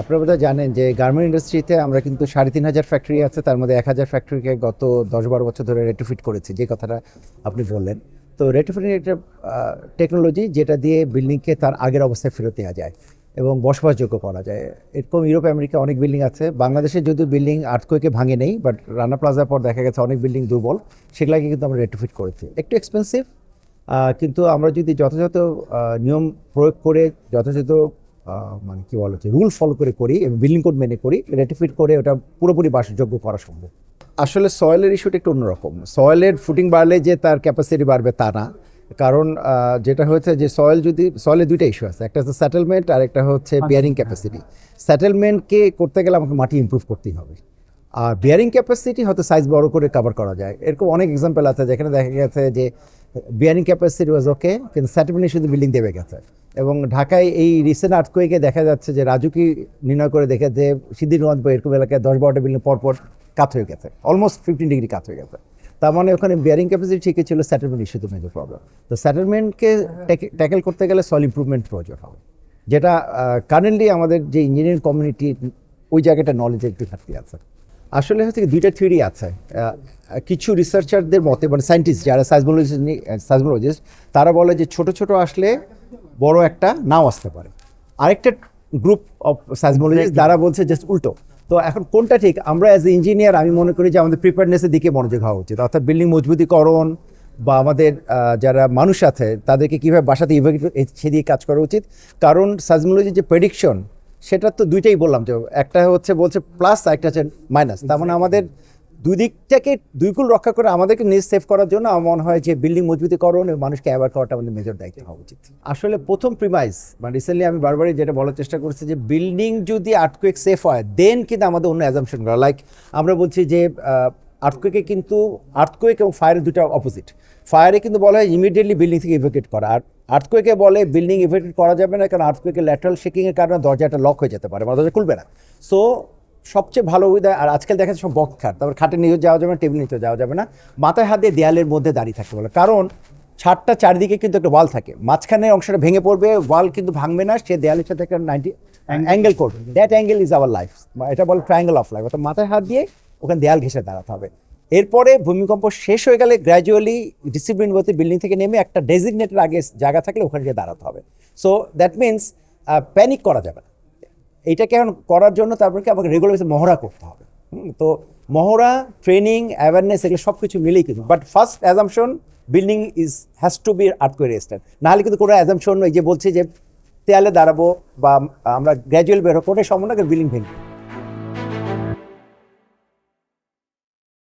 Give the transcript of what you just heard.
আপনারা বোধহয় জানেন যে গার্মেন্ট ইন্ডাস্ট্রিতে আমরা কিন্তু সাড়ে তিন হাজার ফ্যাক্টরি আছে, তার মধ্যে এক হাজার ফ্যাক্টরিকে গত দশ বারো বছর ধরে রেট্রোফিট করেছি, যে কথাটা আপনি বললেন। তো রেট্রোফিটিং একটা টেকনোলজি যেটা দিয়ে বিল্ডিংকে তার আগের অবস্থায় ফেরত দেওয়া যায় এবং বসবাসযোগ্য করা যায়। এরকম ইউরোপ, আমেরিকা অনেক বিল্ডিং আছে। বাংলাদেশে যদিও বিল্ডিং আর্থকোয়েকে ভাঙে নেই বাট রানা প্লাজার পর দেখা গেছে অনেক বিল্ডিং দুর্বল, সেগুলোকে কিন্তু আমরা রেট্রোফিট করেছি। একটু এক্সপেন্সিভ কিন্তু আমরা যদি যথাযথ নিয়ম প্রয়োগ করে যথাযথ মানে কি বলা হচ্ছে রুল ফলো করে করি এবং বিল্ডিং কোড মেনে করি রেটিফিট করে ওটা পুরোপুরি বাসযোগ্য করা সম্ভব। আসলে সয়েলের ইস্যুটা একটু অন্যরকম। সয়েলের ফুটিং বাড়লে যে তার ক্যাপাসিটি বাড়বে তা না। কারণ যেটা হয়েছে যে সয়েল যদি সয়েলের দুইটা ইস্যু আছে একটা হচ্ছে সেটেলমেন্ট আর একটা হচ্ছে বিয়ারিং ক্যাপাসিটি সেটেলমেন্টকে করতে গেলে আমাকে মাটি ইমপ্রুভ করতেই হবে। আর বিয়ারিং ক্যাপাসিটি হয়তো সাইজ বড় করে কভার করা যায়। এরকম অনেক এক্সাম্পল আছে যেখানে দেখা গেছে যে বিয়ারিং ক্যাপাসিটি ওয়াজ ওকে কিন্তু সেটেলমেন্ট শুধু বিল্ডিং দেবে গেছে। এবং ঢাকায় এই রিসেন্ট আর্থকোয়েকে দেখা যাচ্ছে যে রাজুকি নির্ণয় করে দেখে যে সিদ্ধিরগঞ্জ বা এরকম এলাকায় দশ বারোটা বিল্ডিং পরপর কাত হয়ে গেছে অলমোস্ট ফিফটিন ডিগ্রি কাত হয়ে গেছে। তার মানে ওখানে বিয়ারিং ক্যাপাসিটি ঠিকই ছিল সেটেলমেন্ট ইস্যু তো মেজর প্রবলেম তো সেটেলমেন্টকে ট্যাকেল করতে গেলে সল ইমপ্রুভমেন্ট প্রয়োজন হবে, যেটা কারেন্টলি আমাদের যে ইঞ্জিনিয়ারিং কমিউনিটি ওই জায়গাটা নলেজের একটু ঘাটতি আছে। আসলে হচ্ছে কি দুইটা থিওরি আছে কিছু রিসার্চারদের মতে মানে সায়েন্টিস্ট যারা সাইজমোলজিস্ট সাইজমোলজিস্ট তারা বলে যে ছোট ছোট আসলে বড় একটা নাও আসতে পারে। আরেকটা গ্রুপ অফ সাইজমোলজিস্ট যারা বলছে জাস্ট উল্টো। তো এখন কোনটা ঠিক? আমরা অ্যাজ এ ইঞ্জিনিয়ার আমি মনে করি যে আমাদের প্রিপেয়ারনেসের দিকে মনোযোগ হওয়া উচিত। অর্থাৎ বিল্ডিং মজবুতিকরণ বা আমাদের যারা মানুষ আছে তাদেরকে কীভাবে বাসাতে ইভেক্ট সেদিকে কাজ করা উচিত। কারণ সাইজমোলজির যে প্রেডিকশন সেটা তো দুইটাই বললাম যে একটা হচ্ছে বলছে প্লাস একটা হচ্ছে মাইনাস তার মানে আমাদের দুই দিকটাকে দুই কুল রক্ষা করে আমাদেরকে নিজ সেভ করার জন্য আমার মনে হয় যে বিল্ডিং মজবুতিকরণ এবং মানুষকে অ্যাওয়ার করাটা আমাদের মেজর দায়িত্ব হওয়া উচিত। আসলে প্রথম প্রিমাইজ মানে রিসেন্টলি আমি বারবারই যেটা বলার চেষ্টা করছি যে বিল্ডিং যদি আর্থকুয়েক সেফ হয় দেন কিন্তু আমাদের অন্য অ্যাজামশন করা। লাইক আমরা বলছি যে আর্থকুয়েকে কিন্তু আর্থকুয়েক এবং ফায়ারের দুটো অপোজিট ফায়ারে কিন্তু বলা হয় ইমিডিয়েটলি বিল্ডিং থেকে ইভেকেট করা। আর আর্থকুয়েকে বলে বিল্ডিং ইভেকেট করা যাবে না, কারণ আর্থকুয়েকে ল্যাটারাল শেকিংয়ের কারণে দরজাটা লক হয়ে যেতে পারে মানে দরজা খুলবে না। সো সবচেয়ে ভালো উইদা আর আজকাল দেখা যাচ্ছে সব খাট তারপর খাটের নিচে যাওয়া যাবে না টেবিল নিচে যাওয়া যাবে না। মাথায় হাত দিয়ে দেয়ালের মধ্যে দাঁড়িয়ে থাকতে বলে। কারণ ছাদটা চারিদিকে কিন্তু একটা ওয়াল থাকে। মাঝখানের অংশটা ভেঙে পড়বে ওয়াল কিন্তু ভাঙবে না সে দেয়ালের সাথে একটা নাইনটি অ্যাঙ্গেল করবে। That angle is our life এটা বলে ট্রায়াঙ্গেল অফ লাইফ অর্থাৎ মাথায় হাত দিয়ে ওখানে দেয়াল ঘেসে দাঁড়াতে হবে। এরপরে ভূমিকম্প শেষ হয়ে গেলে গ্র্যাজুয়ালি ডিসিপ্লিন বলতে বিল্ডিং থেকে নেমে একটা ডেজিগনেটেড আগে জায়গা থাকলে ওখানে গিয়ে দাঁড়াতে হবে। সো দ্যাট মিনস প্যানিক করা যাবে না। এইটাকে এখন করার জন্য তারপরে কি আমাকে রেগুলার বেসে মহড়া করতে হবে। তো মহড়া ট্রেনিং অ্যাওয়ারনেস এগুলো সব কিছু মিলেই কিন্তু but first assumption building is has to be earth করে রেজিস্টার নাহলে কিন্তু কোনো অ্যাজামশন এই যে বলছে যে তেয়ালে দাঁড়াবো বা আমরা গ্র্যাজুয়াল বেরো কোনো সম্বন্ধে বিল্ডিং ভেঙে